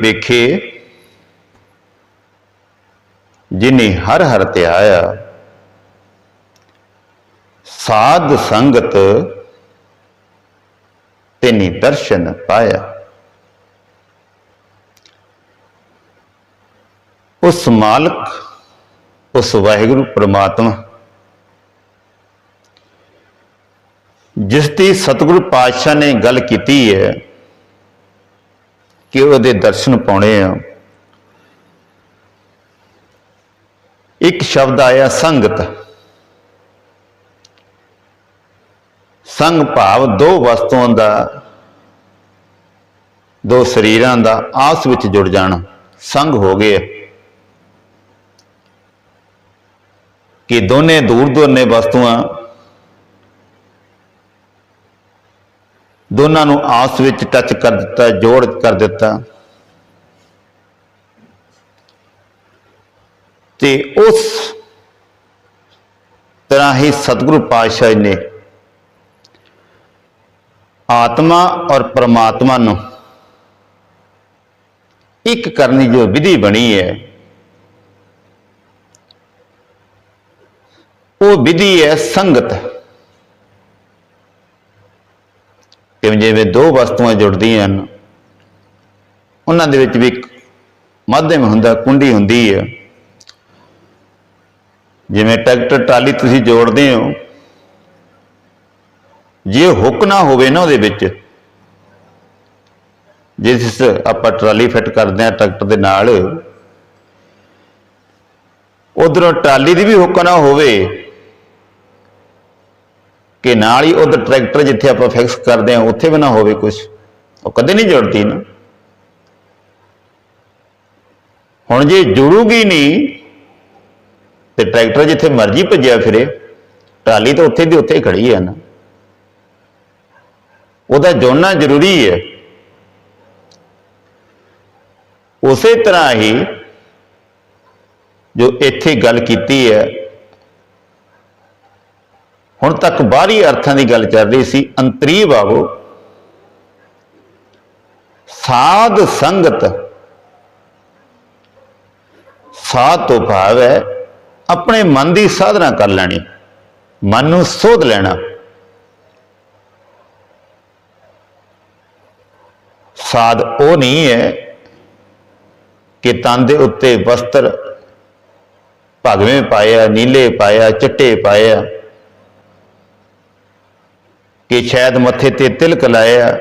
ਵੇਖੇ ਜਿਨੇ ਹਰ ਹਰ ਧਿਆਇਆ ਸਾਧ ਸੰਗਤ ਤੇਨੀ ਦਰਸ਼ਨ ਪਾਇਆ। ਉਸ ਮਾਲਕ, ਉਸ ਵਾਹਿਗੁਰੂ ਪ੍ਰਮਾਤਮਾ, ਜਿਸ ਦੀ ਸਤਿਗੁਰੂ ਪਾਤਸ਼ਾਹ ਨੇ ਗੱਲ ਕੀਤੀ ਹੈ ਕਿ ਉਹਦੇ ਦਰਸ਼ਨ ਪਾਉਣੇ ਆ। ਇੱਕ ਸ਼ਬਦ ਆਇਆ ਸੰਗਤ। ਸੰਗ ਭਾਵ ਦੋ ਵਸਤੂਆਂ ਦਾ, ਦੋ ਸਰੀਰਾਂ ਦਾ ਆਪਸ ਵਿੱਚ ਜੁੜ ਜਾਣਾ। ਸੰਗ ਹੋ ਗਏ। ਕਿ ਦੋਨੇ ਦੂਰ ਦੋਨੇ ਵਸਤੂਆਂ ਦੋਨਾਂ ਨੂੰ ਆਪਸ ਵਿੱਚ ਟੱਚ ਕਰ ਦਿੱਤਾ, ਜੋੜ ਕਰ ਦਿੱਤਾ। ਤੇ ਉਸ ਤਰ੍ਹਾਂ ਹੀ ਸਤਿਗੁਰੂ ਪਾਤਸ਼ਾਹ ਨੇ ਆਤਮਾ ਔਰ ਪਰਮਾਤਮਾ ਨੂੰ ਇੱਕ ਕਰਨ ਦੀ ਜੋ ਵਿਧੀ ਬਣੀ ਹੈ, ਉਹ ਵਿਧੀ ਹੈ ਸੰਗਤ। ਜਿਵੇਂ ਜਿਵੇਂ ਦੋ ਵਸਤੂਆਂ ਜੁੜਦੀਆਂ ਹਨ, ਉਹਨਾਂ ਦੇ ਵਿੱਚ ਵੀ ਇੱਕ ਮਾਧਿਅਮ ਹੁੰਦਾ, ਕੁੰਡੀ ਹੁੰਦੀ ਹੈ ਜਿਵੇਂ ਟਰੈਕਟਰ, ਟਰਾਲੀ ਤੁਸੀਂ ਜੋੜਦੇ ਹੋ, ਜੇ ਹੁੱਕ ਨਾ ਹੋਵੇ ਨਾ ਉਹਦੇ ਵਿੱਚ, ਜਿਸ ਆਪਾਂ ਟਰਾਲੀ ਫਿੱਟ ਕਰਦੇ ਆ ਟਰੈਕਟਰ ਦੇ ਨਾਲ, ਉਧਰੋਂ ਟਰਾਲੀ ਦੀ ਵੀ ਹੁੱਕ ਨਾ ਹੋਵੇ ਕਿ ਨਾਲ ਹੀ ਉਧਰ ਟਰੈਕਟਰ ਜਿੱਥੇ ਆਪਾਂ ਫਿਕਸ ਕਰਦੇ ਆ ਉੱਥੇ ਵੀ ਨਾ ਹੋਵੇ ਕੁਝ ਉਹ ਕਦੇ ਨਹੀਂ ਜੁੜਦੀ ਨਾ। ਹੁਣ ਜੇ ਜੁੜੂਗੀ ਨਹੀਂ, ਤੇ ਟਰੈਕਟਰ ਜਿੱਥੇ ਮਰਜ਼ੀ ਭੱਜਿਆ ਫਿਰੇ, ਟਰਾਲੀ ਤਾਂ ਉੱਥੇ ਦੀ ਉੱਥੇ ਹੀ ਖੜੀ ਹੈ ਨਾ। ਉਹਦਾ ਜੋੜਨਾ ਜ਼ਰੂਰੀ ਹੈ। ਉਸੇ ਤਰ੍ਹਾਂ ਹੀ ਜੋ ਇੱਥੇ ਗੱਲ ਕੀਤੀ ਹੈ ਹੁਣ ਤੱਕ ਬਾਹਰੀ ਅਰਥਾਂ ਦੀ ਗੱਲ ਚੱਲ ਰਹੀ ਸੀ ਅੰਤਰੀ ਬਾਬੋ ਸਾਧ ਸੰਗਤ, ਸਾਧ ਤੋਂ ਭਾਵ ਹੈ, ਆਪਣੇ ਮਨ ਦੀ ਸਾਧਨਾ ਕਰ ਲੈਣੀ, ਮਨ ਨੂੰ ਸੋਧ ਲੈਣਾ। ਸਾਧ ਉਹ ਨਹੀਂ ਹੈ ਕਿ ਤਨ ਦੇ ਉੱਤੇ ਵਸਤਰ ਭਗਵੇਂ ਪਾਇਆ, ਨੀਲੇ ਪਾਇਆ, ਚਿੱਟੇ ਪਾਇਆ। ਕਿ ਸ਼ਾਇਦ ਮੱਥੇ ਤੇ ਤਿਲਕ ਲਾਇਆ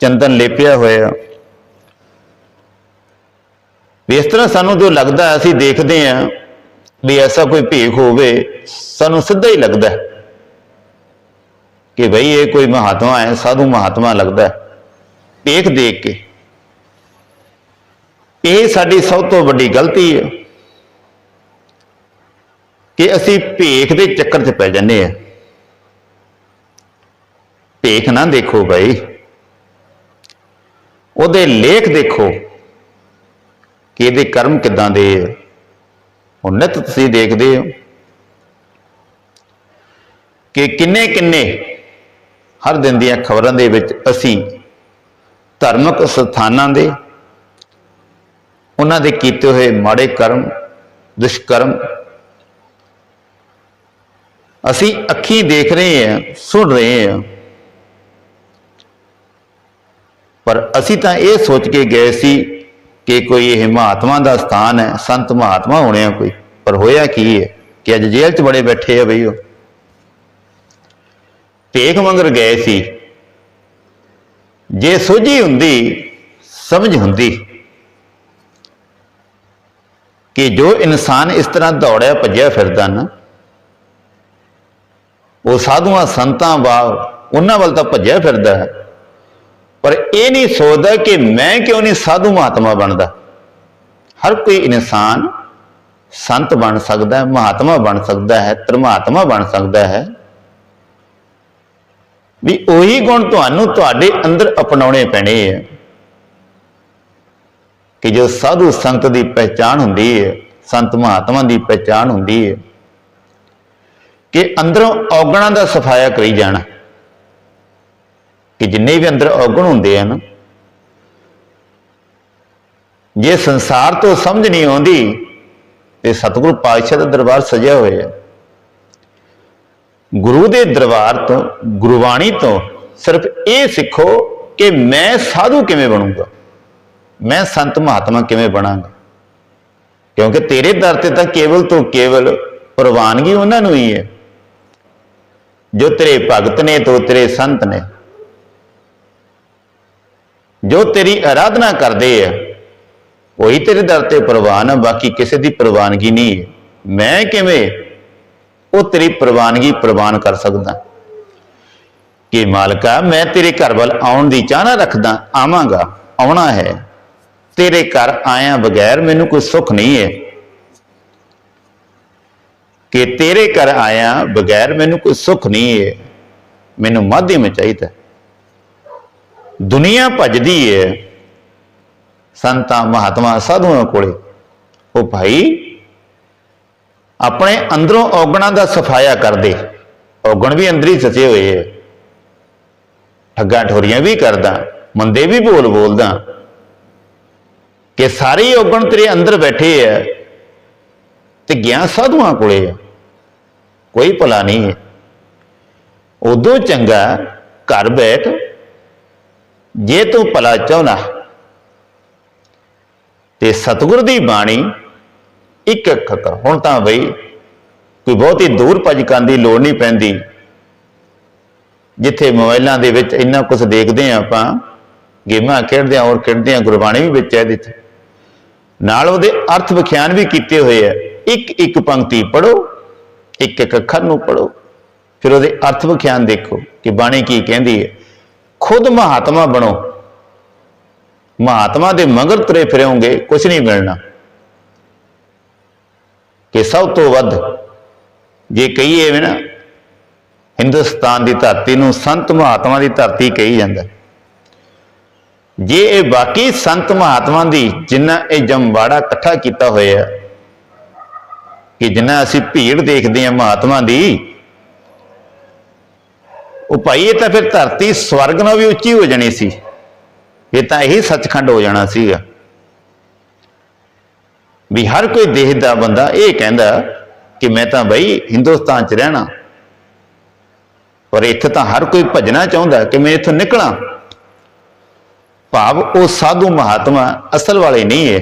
ਚੰਦਨ ਲੇਪਿਆ ਹੋਇਆ। ਵੀ ਇਸ ਤਰ੍ਹਾਂ ਸਾਨੂੰ ਜੋ ਲੱਗਦਾ ਅਸੀਂ ਦੇਖਦੇ ਹਾਂ ਵੀ ਐਸਾ ਕੋਈ ਭੇਖ ਹੋਵੇ, ਸਾਨੂੰ ਸਿੱਧਾ ਹੀ ਲੱਗਦਾ ਕਿ ਭਈ ਇਹ ਕੋਈ ਮਹਾਤਮਾ ਹੈ, ਸਾਧੂ ਮਹਾਤਮਾ ਲੱਗਦਾ ਭੇਖ ਦੇਖ ਕੇ। ਇਹ ਸਾਡੀ ਸਭ ਤੋਂ ਵੱਡੀ ਗਲਤੀ ਹੈ ਕਿ ਅਸੀਂ ਭੇਖ ਦੇ ਚੱਕਰ 'ਚ ਪੈ ਜਾਂਦੇ ਆ ਭੇਖ ਨਾ ਦੇਖੋ ਭਾਈ ਉਹਦੇ ਲੇਖ ਦੇਖੋ ਕਿ ਇਹਦੇ ਕਰਮ ਕਿਦਾਂ ਦੇ ਆ। ਹੁਣ ਨਿਤ ਤੁਸੀਂ ਦੇਖਦੇ ਹੋ ਕਿ ਕਿੰਨੇ ਕਿੰਨੇ ਹਰ ਦਿਨ ਦੀਆਂ ਖਬਰਾਂ ਦੇ ਵਿੱਚ ਅਸੀਂ ਧਾਰਮਿਕ ਸਥਾਨਾਂ ਦੇ, ਉਹਨਾਂ ਦੇ ਕੀਤੇ ਹੋਏ ਮਾੜੇ ਕਰਮ, ਦੁਸ਼ਕਰਮ ਅਸੀਂ ਅੱਖੀਂ ਦੇਖ ਰਹੇ ਹਾਂ, ਸੁਣ ਰਹੇ ਹਾਂ। ਪਰ ਅਸੀਂ ਤਾਂ ਇਹ ਸੋਚ ਕੇ ਗਏ ਸੀ ਕਿ ਕੋਈ ਇਹ ਮਹਾਤਮਾ ਦਾ ਸਥਾਨ ਹੈ, ਸੰਤ ਮਹਾਤਮਾ ਹੋਣੇ ਆ ਕੋਈ। ਪਰ ਹੋਇਆ ਕੀ ਹੈ ਕਿ ਅੱਜ ਜੇਲ੍ਹ 'ਚ ਬੜੇ ਬੈਠੇ ਆ ਬਈ ਉਹ। ਭੇਖ ਮੰਗਰ ਗਏ ਸੀ। ਜੇ ਸੋਝੀ ਹੁੰਦੀ, ਸਮਝ ਹੁੰਦੀ ਕਿ ਜੋ ਇਨਸਾਨ ਇਸ ਤਰ੍ਹਾਂ ਦੌੜਿਆ, ਭੱਜਿਆ ਫਿਰਦਾ ਨਾ, ਉਹ ਸਾਧੂਆਂ, ਸੰਤਾਂ ਵਾ ਉਹਨਾਂ ਵੱਲ ਤਾਂ ਭੱਜਿਆ ਫਿਰਦਾ ਹੈ। ਪਰ ਇਹ ਨਹੀਂ ਸੋਚਦਾ ਕਿ ਮੈਂ ਕਿਉਂ ਨਹੀਂ ਸਾਧੂ ਮਹਾਤਮਾ ਬਣਦਾ? ਹਰ ਕੋਈ ਇਨਸਾਨ ਸੰਤ ਬਣ ਸਕਦਾ ਹੈ, ਮਹਾਤਮਾ ਬਣ ਸਕਦਾ ਹੈ, ਧਰਮਾਤਮਾ ਬਣ ਸਕਦਾ ਹੈ। ਵੀ ਉਹੀ ਗੁਣ ਤੁਹਾਨੂੰ ਤੁਹਾਡੇ ਅੰਦਰ ਅਪਣਾਉਣੇ ਪੈਣੇ ਆ। ਕਿ ਜੋ ਸਾਧੂ ਸੰਤ ਦੀ ਪਹਿਚਾਣ ਹੁੰਦੀ ਹੈ ਸੰਤ ਮਹਾਤਮਾ ਦੀ ਪਹਿਚਾਣ ਹੁੰਦੀ ਹੈ ਕਿ ਅੰਦਰੋਂ ਔਗਣਾਂ ਦਾ ਸਫਾਇਆ ਕਰੀ ਜਾਣਾ। ਕਿ ਜਿੰਨੇ ਵੀ ਅੰਦਰ ਔਗਣ ਹੁੰਦੇ ਹਨ, ਜੇ ਸੰਸਾਰ ਤੋਂ ਸਮਝ ਨਹੀਂ ਆਉਂਦੀ, ਤੇ ਸਤਿਗੁਰੂ ਪਾਤਸ਼ਾਹ ਦਾ ਦਰਬਾਰ ਸਜਿਆ ਹੋਇਆ ਹੈ। ਗੁਰੂ ਦੇ ਦਰਬਾਰ ਤੋਂ, ਗੁਰਬਾਣੀ ਤੋਂ ਸਿਰਫ ਇਹ ਸਿੱਖੋ ਕਿ ਮੈਂ ਸਾਧੂ ਕਿਵੇਂ ਬਣੂੰਗਾ? ਮੈਂ ਸੰਤ ਮਹਾਤਮਾ ਕਿਵੇਂ ਬਣਾਂਗਾ? ਕਿਉਂਕਿ ਤੇਰੇ ਦਰ ਤੇ ਤਾਂ ਕੇਵਲ ਤੋਂ ਕੇਵਲ ਪ੍ਰਵਾਨਗੀ ਉਹਨਾਂ ਨੂੰ ਹੀ ਹੈ। ਜੋ ਤੇਰੇ ਭਗਤ ਨੇ ਤੋ ਤੇਰੇ ਸੰਤ ਨੇ। ਜੋ ਤੇਰੀ ਆਰਾਧਨਾ ਕਰਦੇ ਆ, ਉਹੀ ਤੇਰੇ ਦਰ ਤੇ ਪ੍ਰਵਾਨ ਆ, ਬਾਕੀ ਕਿਸੇ ਦੀ ਪ੍ਰਵਾਨਗੀ ਨਹੀਂ ਹੈ। ਮੈਂ ਕਿਵੇਂ ਉਹ ਤੇਰੀ ਪ੍ਰਵਾਨਗੀ ਪ੍ਰਵਾਨ ਕਰ ਸਕਦਾ? ਕਿ ਮਾਲਕਾ, ਮੈਂ ਤੇਰੇ ਘਰ ਵੱਲ ਆਉਣ ਦੀ ਚਾਹਨਾ ਰੱਖਦਾ, ਆਵਾਂਗਾ, ਆਉਣਾ ਹੈ। ਤੇਰੇ ਘਰ ਆਇਆ ਬਗੈਰ ਮੈਨੂੰ ਕੋਈ ਸੁੱਖ ਨਹੀਂ ਹੈ। ਕਿ ਤੇਰੇ ਘਰ ਆਇਆ ਬਗੈਰ ਮੈਨੂੰ ਕੋਈ ਸੁੱਖ ਨਹੀਂ ਹੈ। ਮੈਨੂੰ ਮਾਧਿਅਮ ਚਾਹੀਦਾ। ਦੁਨੀਆ ਭੱਜਦੀ ਹੈ ਸੰਤਾਂ, ਮਹਾਤਮਾ ਸਾਧੂਆਂ ਕੋਲੇ। ਉਹ ਭਾਈ, ਆਪਣੇ ਅੰਦਰੋਂ ਔਗਣਾ ਦਾ ਸਫਾਇਆ ਕਰਦੇ। ਔਗਣ ਵੀ ਅੰਦਰ ਹੀ ਸਚੇ ਹੋਏ ਹੈ ਠੱਗਾਂ ਠੋਰੀਆਂ ਵੀ ਕਰਦਾ ਮੰਦੇ ਵੀ ਬੋਲ ਬੋਲਦਾ। ਕਿ ਸਾਰੇ ਔਗਣ ਤੇਰੇ ਅੰਦਰ ਬੈਠੇ ਹੈ ਤੇ ਗਿਆ ਸਾਧੂਆਂ ਕੋਲੇ ਆ। ਕੋਈ ਭਲਾ ਨਹੀਂ ਹੈ ਉਦੋਂ ਚੰਗਾ ਘਰ ਬੈਠ ਜੇ ਤੂੰ ਭਲਾ ਚਾਹੁੰਦਾ ਤੇ ਸਤਿਗੁਰ ਦੀ ਬਾਣੀ ਇੱਕ ਇੱਕ ਕਰ। ਹੁਣ ਤਾਂ ਬਈ ਕੋਈ ਬਹੁਤੀ ਦੂਰ ਭੱਜ ਕਰਨ ਦੀ ਲੋੜ ਨਹੀਂ ਪੈਂਦੀ। ਜਿੱਥੇ ਮੋਬਾਈਲਾਂ ਦੇ ਵਿੱਚ ਇੰਨਾ ਕੁਝ ਦੇਖਦੇ ਆ ਆਪਾਂ, ਗੇਮਾਂ ਖੇਡਦੇ ਆ ਔਰ ਖੇਡਦੇ ਆ ਗੁਰਬਾਣੀ ਵੀ ਵਿੱਚ ਹੈ ਇਹਦੇ 'ਚ ਨਾਲ ਉਹਦੇ ਅਰਥ ਵਿਖਿਆਨ ਵੀ ਕੀਤੇ ਹੋਏ ਆ। ਇੱਕ ਇੱਕ ਪੰਕਤੀ ਪੜੋ ਇੱਕ ਇੱਕ ਅੱਖਰ ਨੂੰ ਪੜੋ ਫਿਰ ਉਹਦੇ ਅਰਥ ਵਿਖਿਆਨ ਦੇਖੋ ਕਿ ਬਾਣੀ ਕੀ ਕਹਿੰਦੀ ਹੈ। ਖੁਦ ਮਹਾਤਮਾ ਬਣੋ। ਮਹਾਤਮਾ ਦੇ ਮਗਰ ਤੁਰੇ ਫਿਰੋਗੇ ਕੁਝ ਨਹੀਂ ਮਿਲਣਾ। ਕਿ ਸਭ ਤੋਂ ਵੱਧ ਜੇ ਕਹੀਏ ਵੀ ਨਾ, ਹਿੰਦੁਸਤਾਨ ਦੀ ਧਰਤੀ ਨੂੰ ਸੰਤ ਮਹਾਤਮਾ ਦੀ ਧਰਤੀ ਕਹੀ ਜਾਂਦਾ। ਜੇ ਇਹ ਬਾਕੀ ਸੰਤ ਮਹਾਤਮਾ ਦੀ ਜਿੰਨਾ ਇਹ ਜੰਬਾੜਾ ਇਕੱਠਾ ਕੀਤਾ ਹੋਇਆ, ਕਿ ਜਿੰਨਾ ਅਸੀਂ ਭੀੜ ਦੇਖਦੇ ਹਾਂ ਮਹਾਤਮਾ ਦੀ ਉਹ ਭਾਈ, ਇਹ ਤਾਂ ਫਿਰ ਧਰਤੀ ਸਵਰਗ ਨਾਲੋਂ ਵੀ ਉੱਚੀ ਹੋ ਜਾਣੀ ਸੀ। ਇਹ ਤਾਂ ਇਹੀ ਸੱਚਖੰਡ ਹੋ ਜਾਣਾ ਸੀਗਾ। ਵੀ ਹਰ ਕੋਈ ਦੇਖਦਾ ਬੰਦਾ ਇਹ ਕਹਿੰਦਾ ਕਿ ਮੈਂ ਤਾਂ ਬਈ ਹਿੰਦੁਸਤਾਨ 'ਚ ਰਹਿਣਾ। ਪਰ ਇੱਥੇ ਤਾਂ ਹਰ ਕੋਈ ਭਜਣਾ ਚਾਹੁੰਦਾ ਕਿ ਮੈਂ ਇੱਥੋਂ ਨਿਕਲਾਂ। ਭਾਵ ਉਹ ਸਾਧੂ ਮਹਾਤਮਾ ਅਸਲ ਵਾਲੇ ਨਹੀਂ ਹੈ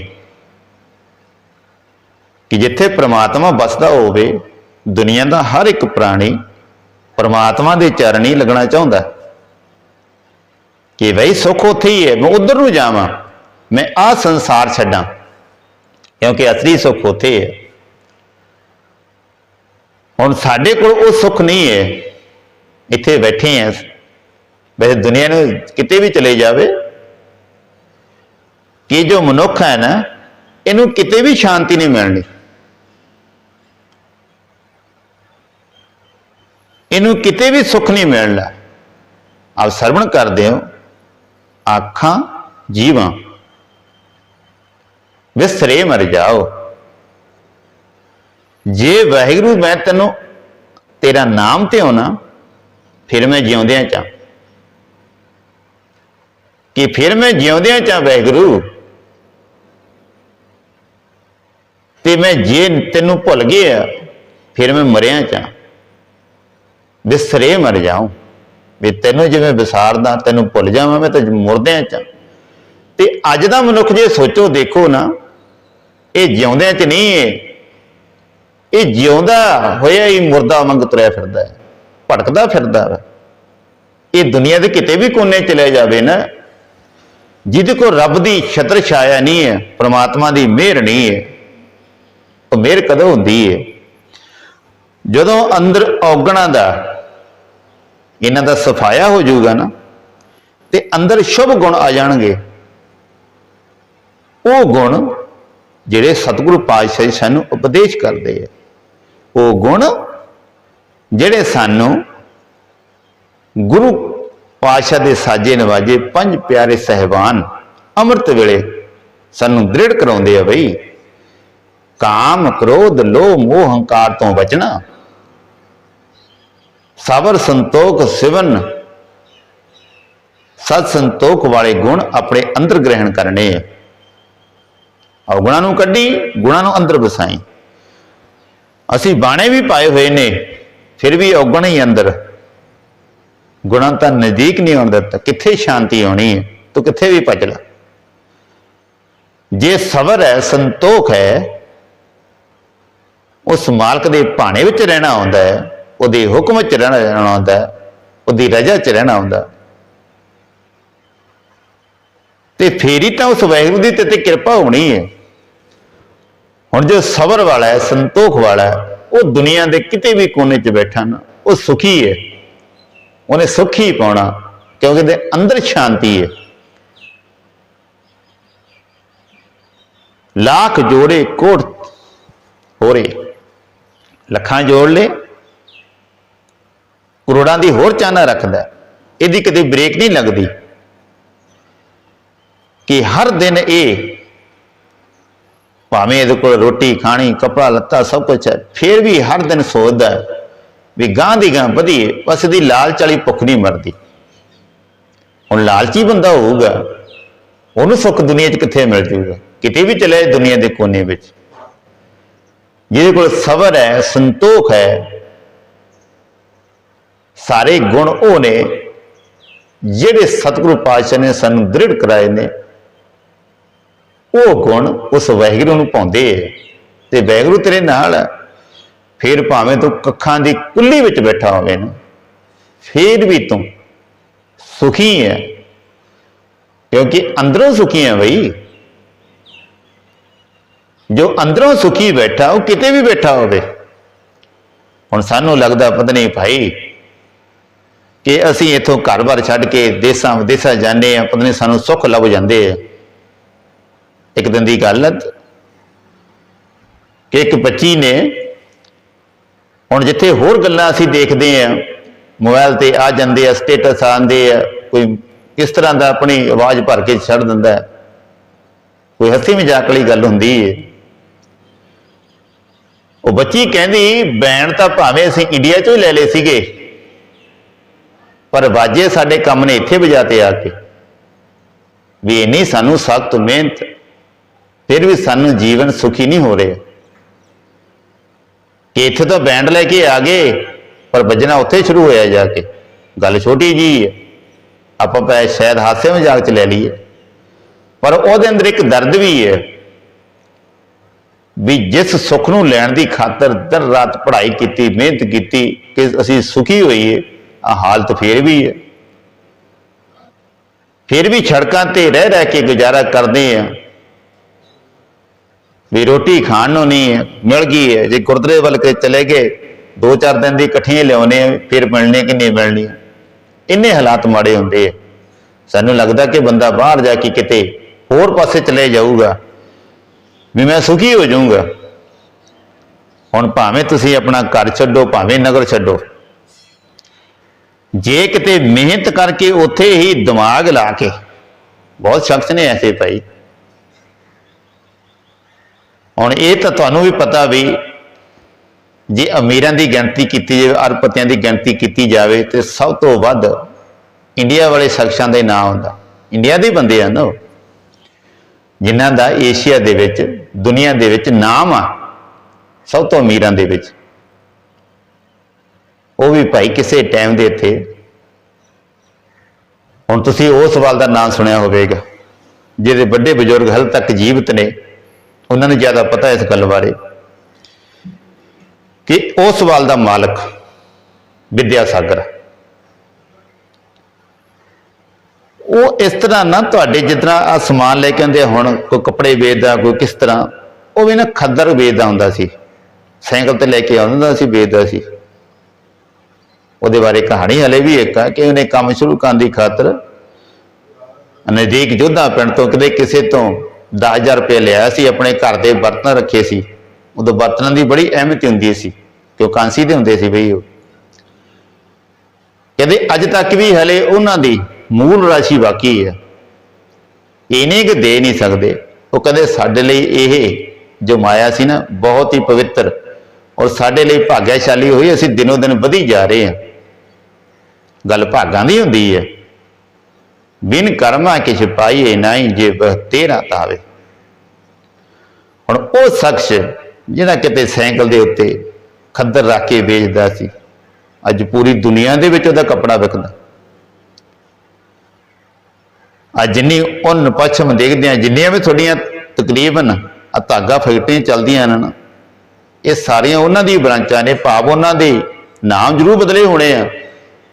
ਕਿ ਜਿੱਥੇ ਪ੍ਰਮਾਤਮਾ ਵਸਦਾ ਹੋਵੇ, ਦੁਨੀਆ ਦਾ ਹਰ ਇੱਕ ਪ੍ਰਾਣੀ ਪਰਮਾਤਮਾ ਦੇ ਚਰਨ ਹੀ ਲੱਗਣਾ ਚਾਹੁੰਦਾ। ਕਿ ਬਈ ਸੁੱਖ ਉੱਥੇ ਹੀ ਹੈ, ਮੈਂ ਉਧਰ ਨੂੰ ਜਾਵਾਂ, ਮੈਂ ਆਹ ਸੰਸਾਰ ਛੱਡਾਂ, ਕਿਉਂਕਿ ਅਸਲੀ ਸੁੱਖ ਉੱਥੇ ਹੈ। ਹੁਣ ਸਾਡੇ ਕੋਲ ਉਹ ਸੁੱਖ ਨਹੀਂ ਹੈ, ਇੱਥੇ ਬੈਠੇ ਆ ਵੈਸੇ ਦੁਨੀਆ ਨੂੰ ਕਿਤੇ ਵੀ ਚਲੇ ਜਾਵੇ, ਕਿ ਜੋ ਮਨੁੱਖ ਹੈ ਨਾ, ਇਹਨੂੰ ਕਿਤੇ ਵੀ ਸ਼ਾਂਤੀ ਨਹੀਂ ਮਿਲਣੀ। ਇਹਨੂੰ ਕਿਤੇ ਵੀ ਸੁੱਖ ਨਹੀਂ ਮਿਲਣਾ ਆਪ ਸਰਵਣ ਕਰਦੇ ਹੋ। ਆਖਾਂ, ਜੀਵਾਂ, ਵਿਸਰੇ ਮਰ ਜਾਓ। ਜੇ ਵਾਹਿਗੁਰੂ ਮੈਂ ਤੈਨੂੰ ਤੇਰਾ ਨਾਮ ਤੇ ਹੋਣਾ ਫਿਰ ਮੈਂ ਜਿਉਂਦਿਆਂ ਚਾਂ ਕਿ ਫਿਰ ਮੈਂ ਜਿਉਂਦਿਆਂ ਚਾਂ ਵਾਹਿਗੁਰੂ? ਤੇ ਮੈਂ ਜੇ ਤੈਨੂੰ ਭੁੱਲ ਗਿਆ, ਫਿਰ ਮੈਂ ਮਰਿਆ ਚਾਂ ਵਿਸਰੇ ਮਰ ਜਾਉਂ ਵੀ ਤੈਨੂੰ ਜਿਵੇਂ ਵਿਸਾਰਦਾ, ਤੈਨੂੰ ਭੁੱਲ ਜਾਵਾਂ, ਮੈਂ ਤਾਂ ਮੁਰਦਿਆਂ ਚ ਤੇ ਅੱਜ ਦਾ ਮਨੁੱਖ ਜੇ ਸੋਚੋ, ਦੇਖੋ ਨਾ, ਇਹ ਜਿਉਂਦਿਆਂ ਚ ਨਹੀਂ ਹੈ ਇਹ ਜਿਉਂਦਾ ਹੋਇਆ ਹੀ ਮੁਰਦਾ ਵਾਂਗ ਤੁਰਿਆ ਫਿਰਦਾ ਹੈ, ਭਟਕਦਾ ਫਿਰਦਾ ਵਾ ਇਹ ਦੁਨੀਆ ਦੇ ਕਿਤੇ ਵੀ ਕੋਨੇ ਚਲੇ ਜਾਵੇ ਨਾ, ਜਿਹਦੇ ਕੋ ਰੱਬ ਦੀ ਛਤਰ ਛਾਇਆ ਨਹੀਂ ਹੈ, ਪ੍ਰਮਾਤਮਾ ਦੀ ਮਿਹਰ ਨਹੀਂ ਹੈ, ਉਹ ਮਿਹਰ ਕਦੋਂ ਹੁੰਦੀ ਹੈ ਜਦੋਂ ਅੰਦਰ ਔਗਣਾ ਦਾ ਇਹਨਾਂ ਦਾ ਸਫਾਇਆ ਹੋ ਜਾਊਗਾ ਨਾ, ਤੇ ਅੰਦਰ ਸ਼ੁਭ ਗੁਣ ਆ ਜਾਣਗੇ। ਉਹ ਗੁਣ ਜਿਹੜੇ ਸਤਿਗੁਰੂ ਪਾਤਸ਼ਾਹ ਜੀ ਸਾਨੂੰ ਉਪਦੇਸ਼ ਕਰਦੇ ਆ। ਉਹ ਗੁਣ ਜਿਹੜੇ ਸਾਨੂੰ ਗੁਰੂ ਪਾਤਸ਼ਾਹ ਦੇ ਸਾਜੇ ਨਵਾਜੇ ਪੰਜ ਪਿਆਰੇ ਸਹਿਬਾਨ ਅੰਮ੍ਰਿਤ ਵੇਲੇ ਸਾਨੂੰ ਦ੍ਰਿੜ ਕਰਾਉਂਦੇ ਆ ਬਈ, ਕਾਮ, ਕ੍ਰੋਧ, ਲੋਭ, ਮੋਹ, ਹੰਕਾਰ ਤੋਂ ਬਚਣਾ। ਸਬਰ ਸੰਤੋਖ ਸਿਵਨ। ਸਤ ਸੰਤੋਖ ਵਾਲੇ ਗੁਣ ਆਪਣੇ ਅੰਦਰ ਗ੍ਰਹਿਣ ਕਰਨੇ। ਆ ਔਗਣਾ ਨੂੰ ਕੱਢੀ, ਗੁਣਾਂ ਨੂੰ ਅੰਦਰ ਵਸਾਈ। ਅਸੀਂ ਬਾਣੇ ਵੀ ਪਾਏ ਹੋਏ ਨੇ, ਫਿਰ ਵੀ ਔਗਣ ਹੀ ਅੰਦਰ। ਗੁਣਾਂ ਤਾਂ ਨਜ਼ਦੀਕ ਨਹੀਂ ਆਉਣ ਦਿੱਤਾ, ਕਿੱਥੇ ਸ਼ਾਂਤੀ ਆਉਣੀ ਹੈ? ਤੂੰ ਕਿੱਥੇ ਵੀ ਭੱਜ ਲੈ। ਜੇ ਸਬਰ ਹੈ, ਸੰਤੋਖ ਹੈ, ਉਸ ਮਾਲਕ ਦੇ ਭਾਣੇ ਵਿੱਚ ਰਹਿਣਾ ਆਉਂਦਾ ਹੈ। ਉਹਦੇ ਹੁਕਮ 'ਚ ਰਹਿਣਾ ਆਉਂਦਾ ਉਹਦੀ ਰਜ਼ਾ 'ਚ ਰਹਿਣਾ ਆਉਂਦਾ ਤੇ ਫੇਰੀ ਤਾਂ ਉਸ ਵਾਹਿਗੁਰੂ ਦੀ ਤੇ ਕਿਰਪਾ ਹੋਣੀ ਹੈ। ਹੁਣ ਜੋ ਸਬਰ ਵਾਲਾ ਹੈ, ਸੰਤੋਖ ਵਾਲਾ ਹੈ, ਉਹ ਦੁਨੀਆ ਦੇ ਕਿਤੇ ਵੀ ਕੋਨੇ 'ਚ ਬੈਠਾ ਨਾ, ਉਹ ਸੁਖੀ ਹੈ। ਉਹਨੇ ਸੁੱਖ ਹੀ ਪਾਉਣਾ, ਕਿਉਂਕਿ ਦੇ ਅੰਦਰ ਸ਼ਾਂਤੀ ਹੈ। ਲੱਖ ਜੋੜੇ ਕੋਟ ਹੋਰੇ ਲੱਖਾਂ ਜੋੜ ਲੇ ਕਰੋੜਾਂ ਦੀ ਹੋਰ ਚਾਹਨਾ ਰੱਖਦਾ ਇਹਦੀ ਕਦੇ ਬ੍ਰੇਕ ਨਹੀਂ ਲੱਗਦੀ। ਕਿ ਹਰ ਦਿਨ ਇਹ ਭਾਵੇਂ ਇਹਦੇ ਕੋਲ ਰੋਟੀ, ਖਾਣੀ, ਕਪੜਾ, ਲੱਤਾ, ਸਭ ਕੁਝ ਹੈ, ਫਿਰ ਵੀ ਹਰ ਦਿਨ ਸੋਚਦਾ ਵੀ ਗਾਂ ਦੀ ਗਾਂ ਵਧੀਏ, ਬਸ ਇਹਦੀ ਲਾਲਚ ਵਾਲੀ ਭੁੱਖ ਨਹੀਂ ਮਰਦੀ। ਹੁਣ ਲਾਲਚੀ ਬੰਦਾ ਹੋਊਗਾ, ਉਹਨੂੰ ਸੁੱਖ ਦੁਨੀਆ 'ਚ ਕਿੱਥੇ ਮਿਲ ਜੂਗਾ? ਕਿਤੇ ਵੀ ਚਲੇ ਜਾਏ ਦੁਨੀਆ ਦੇ ਕੋਨੇ ਵਿੱਚ। ਜਿਹਦੇ ਕੋਲ ਸਬਰ ਹੈ, ਸੰਤੋਖ ਹੈ ਸਾਰੇ ਗੁਣ ਉਹ ਨੇ ਜਿਹੜੇ ਸਤਿਗੁਰੂ ਪਾਤਸ਼ਾਹ ਨੇ ਸਾਨੂੰ ਦ੍ਰਿੜ ਕਰਾਏ ਨੇ। ਉਹ ਗੁਣ ਉਸ ਵਾਹਿਗੁਰੂ ਨੂੰ ਪਾਉਂਦੇ ਹੈ ਤੇ ਵਾਹਿਗੁਰੂ ਤੇਰੇ ਨਾਲ ਹੈ ਫਿਰ ਭਾਵੇਂ ਤੂੰ ਕੱਖਾਂ ਦੀ ਕੁੱਲੀ ਵਿੱਚ ਬੈਠਾ ਹੋਵੇਂ ਨਾ, ਫਿਰ ਵੀ ਤੂੰ ਸੁਖੀ ਹੈ ਕਿਉਂਕਿ ਅੰਦਰੋਂ ਸੁਖੀ ਹੈ ਬਈ। ਜੋ ਅੰਦਰੋਂ ਸੁਖੀ ਬੈਠਾ, ਉਹ ਕਿਤੇ ਵੀ ਬੈਠਾ ਹੋਵੇ। ਹੁਣ ਸਾਨੂੰ ਲੱਗਦਾ ਪਤਾ ਨਹੀਂ ਭਾਈ ਕਿ ਅਸੀਂ ਇੱਥੋਂ ਘਰ-ਬਾਰ ਛੱਡ ਕੇ ਦੇਸਾਂ ਵਿਦੇਸਾਂ ਜਾਂਦੇ ਆ ਪਤਾ ਨਹੀਂ ਸਾਨੂੰ ਸੁੱਖ ਲੱਭ ਜਾਂਦੇ ਆ। ਇੱਕ ਦਿਨ ਦੀ ਗੱਲ ਹੈ ਕਿ ਇੱਕ ਬੱਚੀ ਨੇ ਹੁਣ ਜਿੱਥੇ ਹੋਰ ਗੱਲਾਂ ਅਸੀਂ ਦੇਖਦੇ ਆ ਮੋਬਾਈਲ ਤੇ ਆ ਜਾਂਦੇ ਆ ਸਟੇਟਸ ਆਉਂਦੇ ਆ, ਕੋਈ ਕਿਸ ਤਰ੍ਹਾਂ ਦਾ ਆਪਣੀ ਆਵਾਜ਼ ਭਰ ਕੇ ਛੱਡ ਦਿੰਦਾ ਕੋਈ ਹੱਸੀ ਮਜ਼ਾਕ ਵਾਲੀ ਗੱਲ ਹੁੰਦੀ ਹੈ ਉਹ ਬੱਚੀ ਕਹਿੰਦੀ ਬੈਣ ਤਾਂ ਭਾਵੇਂ ਅਸੀਂ ਇੰਡੀਆ ਚੋਂ ਹੀ ਲੈ ਲਏ ਸੀਗੇ। ਪਰ ਵਾਜੇ ਸਾਡੇ ਕੰਮ ਨੇ ਇੱਥੇ ਵਜਾਤੇ ਆ ਕੇ। ਵੀ ਇੰਨੀ ਸਾਨੂੰ ਸਖਤ ਮਿਹਨਤ, ਫਿਰ ਵੀ ਸਾਨੂੰ ਜੀਵਨ ਸੁਖੀ ਨਹੀਂ ਹੋ ਰਿਹਾ। ਕਿ ਇੱਥੇ ਤਾਂ ਬੈਂਡ ਲੈ ਕੇ ਆ ਗਏ, ਪਰ ਵੱਜਣਾ ਉੱਥੇ ਸ਼ੁਰੂ ਹੋਇਆ ਜਾ ਕੇ। ਗੱਲ ਛੋਟੀ ਜੀ ਹੈ। ਆਪਾਂ ਪੈ ਸ਼ਾਇਦ ਹਾਸੇ ਮਜ਼ਾਕ ਚ ਲੈ ਲਈਏ। ਪਰ ਉਹਦੇ ਅੰਦਰ ਇੱਕ ਦਰਦ ਵੀ ਹੈ। ਵੀ ਜਿਸ ਸੁੱਖ ਨੂੰ ਲੈਣ ਦੀ ਖਾਤਰ ਦਰ ਰਾਤ ਪੜ੍ਹਾਈ ਕੀਤੀ, ਮਿਹਨਤ ਕੀਤੀ, ਕਿ ਅਸੀਂ ਸੁਖੀ ਹੋਈਏ ਆ ਹਾਲਤ ਫੇਰ ਵੀ ਹੈ। ਫਿਰ ਵੀ ਸੜਕਾਂ ਤੇ ਰਹਿ ਰਹਿ ਕੇ ਗੁਜ਼ਾਰਾ ਕਰਦੇ ਆ। ਵੀ ਰੋਟੀ ਖਾਣ ਨੂੰ ਨਹੀਂ ਹੈ, ਮਿਲ ਗਈ ਹੈ। ਜੇ ਗੁਰਦੁਆਰੇ ਵੱਲ ਕੇ ਚਲੇ ਗਏ ਦੋ ਚਾਰ ਦਿਨ ਦੀ ਇਕੱਠੀਆਂ ਲਿਆਉਣੇ ਆ ਫਿਰ ਮਿਲਣੇ ਕਿ ਨਹੀਂ ਮਿਲਣੀ? ਇੰਨੇ ਹਾਲਾਤ ਮਾੜੇ ਹੁੰਦੇ ਆ। ਸਾਨੂੰ ਲੱਗਦਾ ਕਿ ਬੰਦਾ ਬਾਹਰ ਜਾ ਕੇ ਕਿਤੇ ਹੋਰ ਪਾਸੇ ਚਲੇ ਜਾਊਗਾ। ਵੀ ਮੈਂ ਸੁਖੀ ਹੋ ਜਾਊਂਗਾ। ਹੁਣ ਭਾਵੇਂ ਤੁਸੀਂ ਆਪਣਾ ਘਰ ਛੱਡੋ ਭਾਵੇਂ ਨਗਰ ਛੱਡੋ ਜੇ ਕਿਤੇ ਮਿਹਨਤ ਕਰਕੇ ਉੱਥੇ ਹੀ ਦਿਮਾਗ ਲਾ ਕੇ। ਬਹੁਤ ਸ਼ਖਸ ਨੇ ਐਸੇ ਭਾਈ। ਹੁਣ ਇਹ ਤਾਂ ਤੁਹਾਨੂੰ ਵੀ ਪਤਾ ਵੀ ਜੇ ਅਮੀਰਾਂ ਦੀ ਗਿਣਤੀ ਕੀਤੀ ਜਾਵੇ, ਅਰਬਪਤੀਆਂ ਦੀ ਗਿਣਤੀ ਕੀਤੀ ਜਾਵੇ, ਤੇ ਸਭ ਤੋਂ ਵੱਧ ਇੰਡੀਆ ਵਾਲੇ ਸ਼ਖਸਾਂ ਦੇ ਨਾਂ ਹੁੰਦਾ। ਇੰਡੀਆ ਦੇ ਬੰਦੇ ਆ ਨਾ ਉਹ। ਜਿਨ੍ਹਾਂ ਦਾ ਏਸ਼ੀਆ ਦੇ ਵਿੱਚ, ਦੁਨੀਆ ਦੇ ਵਿੱਚ ਨਾਮ ਆ। ਸਭ ਤੋਂ ਅਮੀਰਾਂ ਦੇ ਵਿੱਚ। ਉਹ ਵੀ ਭਾਈ ਕਿਸੇ ਟਾਈਮ ਦੇ ਇੱਥੇ। ਹੁਣ ਤੁਸੀਂ ਉਸ ਵੱਲ ਦਾ ਨਾਮ ਸੁਣਿਆ ਹੋਵੇਗਾ, ਜਿਹਦੇ ਵੱਡੇ ਬਜ਼ੁਰਗ ਹਾਲ ਤੱਕ ਜੀਵਤ ਨੇ, ਉਹਨਾਂ ਨੂੰ ਜ਼ਿਆਦਾ ਪਤਾ ਇਸ ਗੱਲ ਬਾਰੇ। ਕਿ ਉਸ ਵੱਲ ਦਾ ਮਾਲਕ ਵਿਦਿਆ ਸਾਗਰ। ਉਹ ਇਸ ਤਰ੍ਹਾਂ ਨਾ ਤੁਹਾਡੇ ਜਿਤਨਾ ਆ ਸਮਾਨ ਲੈ ਕੇ ਆਉਂਦੇ ਆ, ਹੁਣ ਕੋਈ ਕੱਪੜੇ ਵੇਚਦਾ, ਕੋਈ ਕਿਸ ਤਰ੍ਹਾਂ, ਉਹ ਵੀ ਨਾ ਖੱਦਰ ਵੇਚਦਾ ਹੁੰਦਾ ਸੀ। ਸਾਈਕਲ ਤੇ ਲੈ ਕੇ ਆਉਂਦਾ ਸੀ, ਵੇਚਦਾ ਸੀ। ਉਹਦੇ ਬਾਰੇ ਕਹਾਣੀ ਹਲੇ ਵੀ ਇੱਕ ਆ ਕਿ ਉਹਨੇ ਕੰਮ ਸ਼ੁਰੂ ਕਰਨ ਦੀ ਖਾਤਰ ਨਜ਼ਦੀਕ ਜੋਧਾ ਪਿੰਡ ਤੋਂ ਕਿਤੇ ਕਿਸੇ ਤੋਂ 10000 ਰੁਪਏ ਲਿਆ ਸੀ, ਆਪਣੇ ਘਰ ਦੇ ਬਰਤਨ ਰੱਖੇ ਸੀ। ਉਦੋਂ ਬਰਤਨਾਂ ਦੀ ਬੜੀ ਅਹਿਮੀਅਤ ਹੁੰਦੀ ਸੀ ਕਿ ਉਹ ਕਾਂਸੀ ਦੇ ਹੁੰਦੇ ਸੀ ਬਈ ਉਹ। ਕਹਿੰਦੇ ਅੱਜ ਤੱਕ ਵੀ ਹਲੇ ਉਹਨਾਂ ਦੀ ਮੂਲ ਰਾਸ਼ੀ ਬਾਕੀ ਹੈ। ਇਹਨੇ ਕਿ ਦੇ ਨਹੀਂ ਸਕਦੇ। ਉਹ ਕਹਿੰਦੇ ਸਾਡੇ ਲਈ ਇਹ ਜੋ ਮਾਇਆ ਸੀ ਨਾ, ਬਹੁਤ ਹੀ ਪਵਿੱਤਰ ਔਰ ਸਾਡੇ ਲਈ ਭਾਗਿਆਸ਼ਾਲੀ ਹੋਈ, ਅਸੀਂ ਦਿਨੋ ਦਿਨ ਵਧੀ ਜਾ ਰਹੇ ਹਾਂ। ਗੱਲ ਭਾਗਾਂ ਦੀ ਹੁੰਦੀ ਹੈ। ਬਿਨ ਕਰਮਾ ਕਿਛ ਪਾਈਏ ਨਹੀਂ ਜੇ ਬਹ ਤੇਰਾ ਤਾਵੇ। ਹੁਣ ਉਹ ਸ਼ਖਸ ਜਿਹੜਾ ਕਿਤੇ ਸਾਈਕਲ ਦੇ ਉੱਤੇ ਖੱਦਰ ਰੱਖ ਕੇ ਵੇਚਦਾ ਸੀ, ਅੱਜ ਪੂਰੀ ਦੁਨੀਆ ਦੇ ਵਿੱਚ ਉਹਦਾ ਕੱਪੜਾ ਵਿਕਦਾ। ਅੱਜ ਜਿੰਨੀ ਉਨ ਪਛਮ ਦੇਖਦੇ ਆ ਜਿੰਨੀਆਂ ਵੀ ਤੁਹਾਡੀਆਂ ਤਕਰੀਬਨ ਆ ਧਾਗਾ ਫੈਕਟਰੀਆਂ ਚੱਲਦੀਆਂ ਨੇ ਨਾ, ਇਹ ਸਾਰੀਆਂ ਉਹਨਾਂ ਦੀ ਬ੍ਰਾਂਚਾਂ ਨੇ, ਭਾਵ ਉਹਨਾਂ ਦੇ ਨਾਮ ਜ਼ਰੂਰ ਬਦਲੇ ਹੋਣੇ ਆ।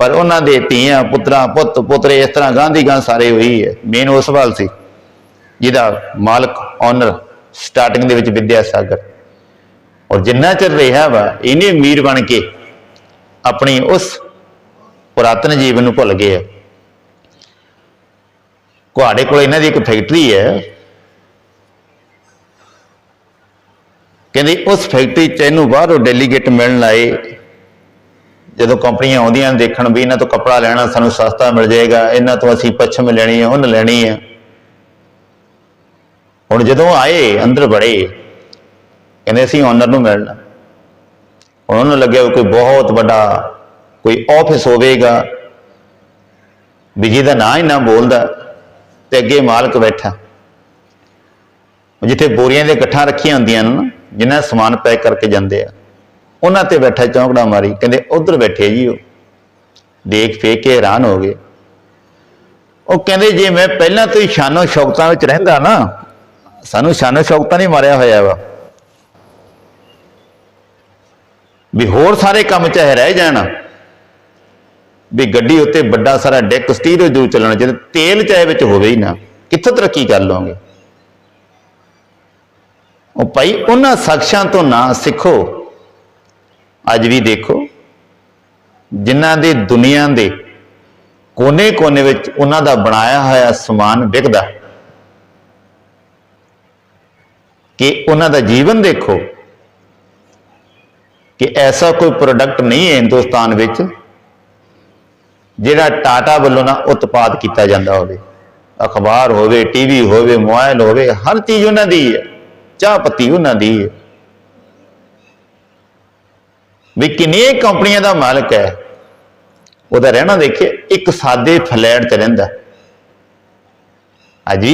ਪਰ ਉਹਨਾਂ ਦੇ ਧੀਆਂ, ਪੁੱਤਰਾਂ, ਪੁੱਤ, ਪੁੱਤਰੇ ਇਸ ਤਰ੍ਹਾਂ ਗਾਂਧੀ ਗਾਂ ਸਾਰੇ ਹੋਈ ਹੈ। ਮੇਨ ਉਸ ਵਾਲ ਸੀ, ਜਿਹਦਾ ਮਾਲਕ ਓਨਰ ਸਟਾਰਟਿੰਗ ਦੇ ਵਿੱਚ ਵਿਦਿਆ ਸਾਗਰ। ਔਰ ਜਿੰਨਾ ਚਿਰ ਰਿਹਾ ਵਾ, ਇਹਨੇ ਅਮੀਰ ਬਣ ਕੇ ਆਪਣੀ ਉਸ ਪੁਰਾਤਨ ਜੀਵਨ ਨੂੰ ਭੁੱਲ ਗਏ ਆ। ਕੁਹਾੜੇ ਕੋਲ ਇਹਨਾਂ ਦੀ ਇੱਕ ਫੈਕਟਰੀ ਹੈ। ਕਹਿੰਦੇ ਉਸ ਫੈਕਟਰੀ ਚ ਇਹਨੂੰ ਬਾਹਰੋਂ ਡੈਲੀਗੇਟ ਮਿਲਣ ਆਏ। ਜਦੋਂ ਕੰਪਨੀਆਂ ਆਉਂਦੀਆਂ ਨੇ ਦੇਖਣ ਵੀ ਇਹਨਾਂ ਤੋਂ ਕੱਪੜਾ ਲੈਣਾ ਸਾਨੂੰ ਸਸਤਾ ਮਿਲ ਜਾਏਗਾ, ਇਹਨਾਂ ਤੋਂ ਅਸੀਂ ਪੱਛਮ ਲੈਣੀ ਹੈ ਉਹਨ ਲੈਣੀ ਹੈ। ਹੁਣ ਜਦੋਂ ਆਏ, ਅੰਦਰ ਬੜੇ ਕਹਿੰਦੇ ਅਸੀਂ ਓਨਰ ਨੂੰ ਮਿਲਣਾ। ਹੁਣ ਉਹਨੂੰ ਲੱਗਿਆ ਵੀ ਕੋਈ ਬਹੁਤ ਵੱਡਾ ਕੋਈ ਆਫਿਸ ਹੋਵੇਗਾ, ਵੀ ਜਿਹਦਾ ਨਾਂ ਹੀ ਨਾ ਬੋਲਦਾ, ਤੇ ਅੱਗੇ ਮਾਲਕ ਬੈਠਾ। ਜਿੱਥੇ ਬੋਰੀਆਂ ਦੇ ਇਕੱਠਾਂ ਰੱਖੀਆਂ ਹੁੰਦੀਆਂ ਨੇ ਨਾ ਜਿਨ੍ਹਾਂ ਸਮਾਨ ਪੈਕ ਕਰਕੇ ਜਾਂਦੇ ਆ। ਉਹਨਾਂ ਤੇ ਬੈਠਾ ਚੌਂਕੜਾ ਮਾਰੀ, ਕਹਿੰਦੇ, ਉਧਰ ਬੈਠੇ ਜੀ ਉਹ। ਦੇਖ ਫੇਕ ਕੇ ਹੈਰਾਨ ਹੋ ਗਏ। ਉਹ ਕਹਿੰਦੇ, ਜੇ ਮੈਂ ਪਹਿਲਾਂ ਤੋਂ ਹੀ ਸ਼ਾਨੋ ਸ਼ੌਕਤਾਂ ਵਿੱਚ ਰਹਿੰਦਾ ਨਾ, ਸਾਨੂੰ ਸ਼ਾਨੋ ਸ਼ੌਕਤਾਂ ਨਹੀਂ ਮਾਰਿਆ ਹੋਇਆ ਵਾ। ਵੀ ਹੋਰ ਸਾਰੇ ਕੰਮ ਚਾਹੇ ਰਹਿ ਜਾਣ। ਵੀ ਗੱਡੀ ਉੱਤੇ ਵੱਡਾ ਸਾਰਾ ਡੈਕ ਸਟੀਰੀਓ ਜੂ ਚੱਲਣਾ ਚਾਹੀਦਾ ਤੇਲ ਚਾਹੇ ਵਿੱਚ ਹੋਵੇ ਹੀ ਨਾ। ਕਿੱਥੋਂ ਤਰੱਕੀ ਕਰ ਲਓਗੇ ਉਹ ਭਾਈ, ਉਹਨਾਂ ਸ਼ਖਸਾਂ ਤੋਂ ਨਾ ਸਿੱਖੋ। ਅੱਜ ਵੀ ਦੇਖੋ, ਜਿਨ੍ਹਾਂ ਦੇ ਦੁਨੀਆ ਦੇ ਕੋਨੇ-ਕੋਨੇ ਵਿੱਚ ਉਹਨਾਂ ਦਾ ਬਣਾਇਆ ਹੋਇਆ ਸਮਾਨ ਵਿਕਦਾ, ਕਿ ਉਹਨਾਂ ਦਾ ਜੀਵਨ ਦੇਖੋ, ਕਿ ਐਸਾ ਕੋਈ ਪ੍ਰੋਡਕਟ ਨਹੀਂ ਹੈ ਹਿੰਦੁਸਤਾਨ ਵਿੱਚ, ਜਿਹੜਾ ਟਾਟਾ ਵੱਲੋਂ ਨਾ ਉਤਪਾਦ ਕੀਤਾ ਜਾਂਦਾ ਹੋਵੇ। ਅਖਬਾਰ ਹੋਵੇ, ਟੀਵੀ ਹੋਵੇ, ਮੋਬਾਈਲ ਹੋਵੇ, ਹਰ ਚੀਜ਼ ਉਹਨਾਂ ਦੀ ਹੈ ਚਾਹ ਪੱਤੀ ਉਹਨਾਂ ਦੀ ਹੈ। ਵੀ ਕਿੰਨੀਆਂ ਕੰਪਨੀਆਂ ਦਾ ਮਾਲਕ ਹੈ, ਉਹਦਾ ਰਹਿਣਾ ਦੇਖੇ ਇੱਕ ਸਾਦੇ ਫਲੈਟ ਤੇ ਰਹਿੰਦਾ। ਅੱਜ